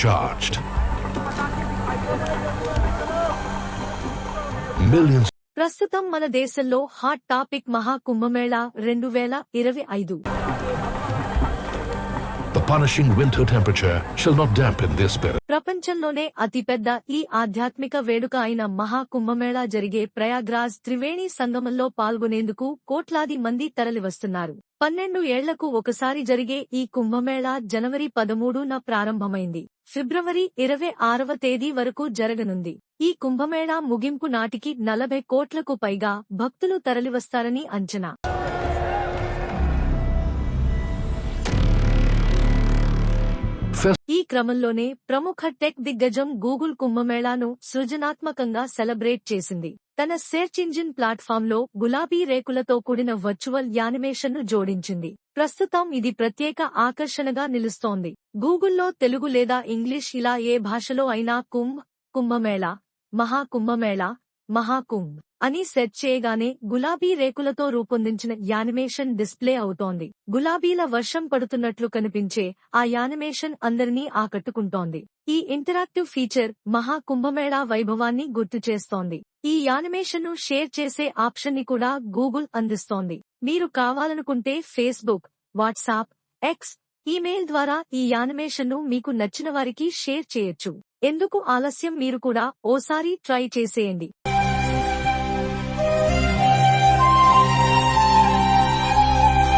charged. Millions ప్రస్తుతం మన దేశంలో హాట్ టాపిక్ మహా కుంభమేళా రెండు వేల ఇరవై ఐదు The punishing winter temperature shall not dampen their spirit. ప్రపంచంలోనే అతిపెద్ద ఈ ఆధ్యాత్మిక వేడుక అయిన మహా కుంభమేళా జరిగే ప్రయాగ్రాజ్ త్రివేణి సంగమంలో పాల్గొనేందుకు కోట్లాది మంది తరలివస్తున్నారు పన్నెండు ఏళ్ళకు ఒకసారి జరిగే ఈ కుంభమేళా జనవరి పదమూడున ప్రారంభమైంది. ఫిబ్రవరి ఇరవై ఆరవ తేదీ వరకు జరగనుంది. ఈ కుంభమేళా ముగింపు నాటికి నలభై కోట్లకు పైగా భక్తులు తరలివస్తారని అంచనా. ఈ క్రమంలోనే ప్రముఖ టెక్ దిగ్గజం గూగుల్ కుంభమేళాను సృజనాత్మకంగా సెలబ్రేట్ చేసింది. తన సెర్చ్ ఇంజిన్ ప్లాట్ఫామ్లో గులాబీ రేకులతో కూడిన వర్చువల్ యానిమేషన్ను జోడించింది. ప్రస్తుతం ఇది ప్రత్యేక ఆకర్షణగా నిలుస్తోంది. గూగుల్లో తెలుగు లేదా ఇంగ్లీష్ ఇలా ఏ భాషలో అయినా కుంభ్ కుంభమేళా మహా కుంభమేళా మహాకుంభ్. అని సెట్ చేయగానే గులాబీ రేకులతో రూపొందించిన యానిమేషన్ డిస్ప్లే అవుతోంది. గులాబీల వర్షం పడుతున్నట్లు కనిపించే ఆ యానిమేషన్ అందరినీ ఆకట్టుకుంటోంది. ఈ ఇంటరాక్టివ్ ఫీచర్ మహా కుంభమేళా వైభవాన్ని గుర్తు చేస్తోంది. ఈ యానిమేషన్ను షేర్ చేసే ఆప్షన్ని కూడా గూగుల్ అందిస్తోంది. మీరు కావాలనుకుంటే ఫేస్బుక్ వాట్సాప్ ఎక్స్ ఈమెయిల్ ద్వారా ఈ యానిమేషన్ను మీకు నచ్చిన వారికి షేర్ చేయొచ్చు. ఎందుకు ఆలస్యం మీరు కూడా ఓసారి ట్రై చేసేయండి.